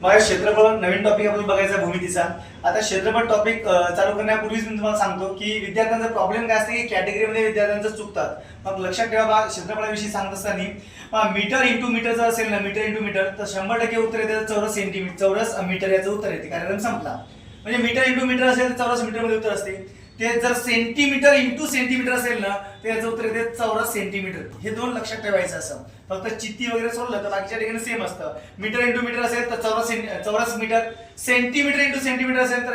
माझ्या क्षेत्रफळ नवीन टॉपिक आपण बघायचा भूमितीचा. आता क्षेत्रफळ टॉपिक चालू करण्यापूर्वीच मी तुम्हाला सांगतो की विद्यार्थ्यांचा प्रॉब्लेम काय असते की कॅटेगरीमध्ये विद्यार्थ्यांचं चुकतात. मग लक्षात ठेवा बा क्षेत्रफळाविषयी सांगत असताना मीटर इंटू मीटर जर असेल ना मीटर इंटू मीटर तर शंभर टक्के उत्तर येते चौरस सेंटीमीटर चौरस मीटर याचं उत्तर येते. कार्यक्रम संपला. म्हणजे मीटर इंटू मीटर असेल तर चौरस मीटरमध्ये उत्तर असते. ते जर सेंटीमीटर इंटू सेंटीमीटर असेल ना तर याचं उत्तर येते चौरस सेंटीमीटर हे दोन लक्षात ठेवायचं असं. फक्त चित्ती वगैरे सोडलं तर बाकीच्या ठिकाणी सेम असतं. मीटर इंटू मीटर असेल तर चौरस चौरस मीटर सेंटीमीटर इंटू सेंटीमीटर असेल तर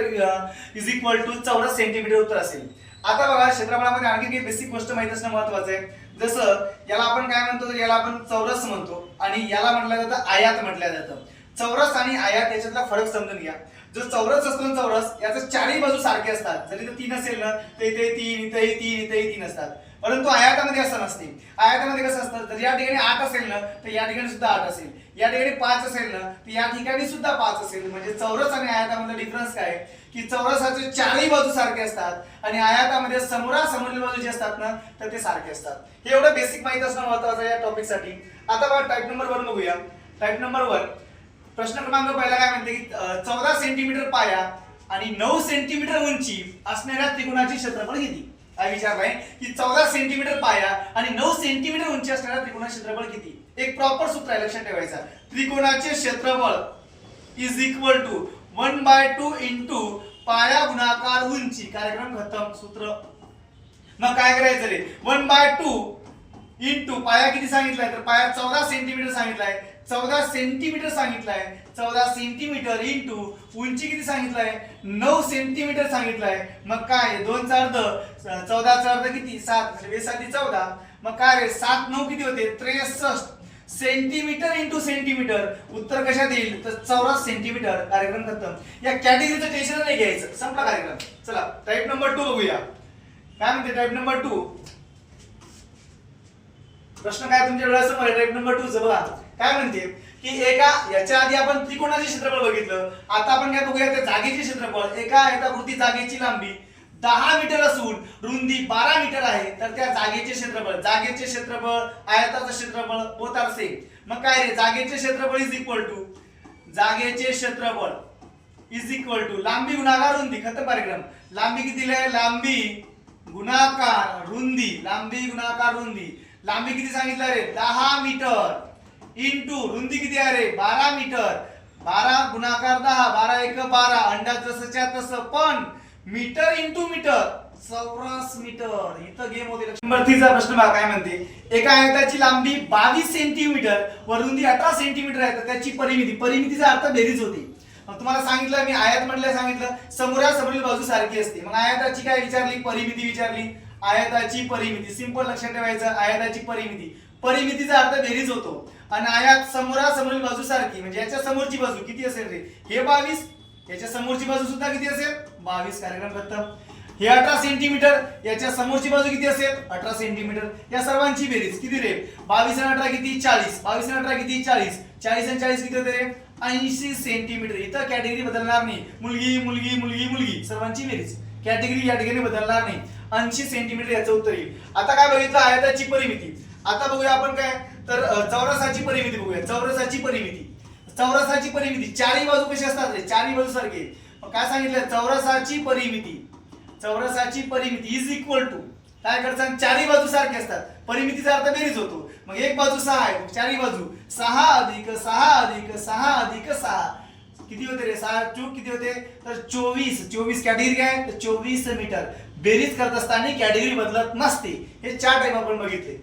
इज इक्वल टू चौरस सेंटीमीटर उत्तर असेल. आता बघा क्षेत्रफळामध्ये आणखी काही बेसिक गोष्ट माहीत असणं महत्वाचं आहे. जसं याला आपण काय म्हणतो? तर याला आपण चौरस म्हणतो. आणि याला म्हटलं जातं आयात म्हटलं जातं. चौरस आणि आयात याच्यातला फरक समजून घ्या. जो चौरस असतो ना चौरस याचं चारही बाजू सारखे असतात. जरी तर तीन असेल ना तर इथे तीन इथे तीन इथे तीन असतात. परंतु आयातामध्ये असं नसते. आयातामध्ये कसं असतं? जर या ठिकाणी आठ असेल ना तर या ठिकाणी सुद्धा आठ असेल. या ठिकाणी पाच असेल ना तर या ठिकाणी सुद्धा पाच असेल. म्हणजे चौरस आणि आयातामध्ये डिफरन्स काय? की चौरसाचे चारही बाजू सारखे असतात आणि आयातामध्ये समोरासमोरील बाजू जे असतात ना तर ते सारखे असतात. हे एवढं बेसिक माहिती असणं महत्वाचं या टॉपिकसाठी आता बघा टाईप नंबर वन बघूया. टाईप नंबर वन प्रश्न क्रमांक पहिला काय म्हणते की चौदा सेंटीमीटर पाया आणि नऊ सेंटीमीटर उंची असणाऱ्या त्रिकोणाचे क्षेत्रफळ किती? काय विचारलाय की चौदा सेंटीमीटर पाया आणि नऊ सेंटीमीटर उंची असणाऱ्या त्रिकोणाचे क्षेत्रफळ किती? एक प्रॉपर सूत्र आहे लक्षात ठेवायचा त्रिकोणाचे क्षेत्रफळ is equal to one by two into पाया गुणाकार उंची. कार्यक्रम खतम. सूत्र. मग काय करायचं रे? वन बाय टू इंटू पाया किती सांगितलाय? तर पाया चौदा सेंटीमीटर सांगितलाय. चौदा सेंटीमीटर सांगितलाय. चौदा सेंटीमीटर इंटू उंची किती सांगितलाय? नऊ सेंटीमीटर सांगितलाय. मग काय दोनचा अर्ध चौदाचा अर्ध किती? सात. म्हणजे साती चौदा. मग काय रे सात नऊ किती होते? त्रेसष्ट. सेंटीमीटर इंटू सेंटीमीटर उत्तर कशात येईल? तर चौदा सेंटीमीटर कार्यक्रम खतम. या कॅटेगरीचं टेन्शन नाही घ्यायचं. संपला कार्यक्रम. चला टाईप नंबर टू बघूया. काय म्हणते? टाईप नंबर टू प्रश्न काय तुमच्या डोळ्यासमोर आहे? टाईप नंबर टू बघा. काय म्हणते? की एका याच्या आधी आपण त्रिकोणाचे क्षेत्रफळ बघितलं. आता आपण काय बघूया त्या जागेचे क्षेत्रफळ. एका आयताकृती जागेची लांबी. दहा मीटर असून रुंदी बारा मीटर आहे तर त्या जागेचे क्षेत्रफळ. जागेचे क्षेत्रफळ आयताचं क्षेत्रफळ बोथ आर सेम मग काय रे? जागेचे क्षेत्रफळ इज इक्वल टू जागेचे क्षेत्रफळ इज इक्वल टू लांबी गुणाकार रुंदी खत कार्यक्रम लांबी किती आहे? लांबी गुणाकार रुंदी. लांबी गुणाकार रुंदी. लांबी किती सांगितलं रे? दहा मीटर. इंटू रुंदी किती आहे रे? बारा मीटर. बारा गुणाकार दहा बारा एक बारा. अंडा जसंच्या तसं पण मीटर इंटू मीटर. चौरस मीटर. इथं गेम होते. नंबर प्रश्न मला काय म्हणते? एका आयताची लांबी बावीस सेंटीमीटर व रुंदी अठरा सेंटीमीटर आहे तर त्याची परिमिती. परिमितीचा अर्थ बेरीज होती. मग तुम्हाला सांगितलं मी आयात म्हटलं सांगितलं समोरासमोरील बाजू सारखी असते. मग आयताची काय विचारली? परिमिती विचारली. आयताची परिमिती. सिंपल लक्षात ठेवायचं आयताची परिमिती. परिमितीचा अर्थ बेरीज होतो. आणि आयात समोरासमोरील बाजू सारखी म्हणजे याच्या समोरची बाजू किती असेल रे? हे बावीस याच्या समोरची बाजू सुद्धा किती असेल? बावीस. कार्यक्रम दत्त हे अठरा सेंटीमीटर याच्या समोरची बाजू किती असेल? अठरा सेंटीमीटर या सर्वांची बेरीज किती रे? बावीस आणि अठरा किती? चाळीस. बावीस आणि अठरा किती? चाळीस. चाळीस आणि चाळीस किती होते रे? ऐंशी सेंटीमीटर इथं कॅटेगरी बदलणार नाही. मुलगी मुलगी मुलगी मुलगी. सर्वांची बेरीज. कॅटेगरी या ठिकाणी बदलणार नाही. ऐंशी सेंटीमीटर याचं उत्तर येईल. आता काय बघितलं? आयताची परिमिती. आता बघूया आपण काय? तर चौरसाची परिमिती बघूया. चौरसाची परिमिती. चौरसाची परिमिती. चारही बाजू कशी असतात रे? चारही बाजू सारखे काय सांगितलं? चौरसाची परिमिती. चौरसाची परिमिती इज इक्वल टू काय करतात? चारही बाजू सारखे असतात. परिमितीचा अर्थ बेरीज होतो. मग एक बाजू सहा आहे. मग चारही बाजू. सहा अधिक सहा अधिक सहा अधिक सहा. किती होते रे? सहा चूक किती होते? तर चोवीस. चोवीस कॅटेगरी काय? तर चोवीस मीटर. बेरीज करत असताना कॅटेगरी बदलत नसते. हे चार टाईम आपण बघितले.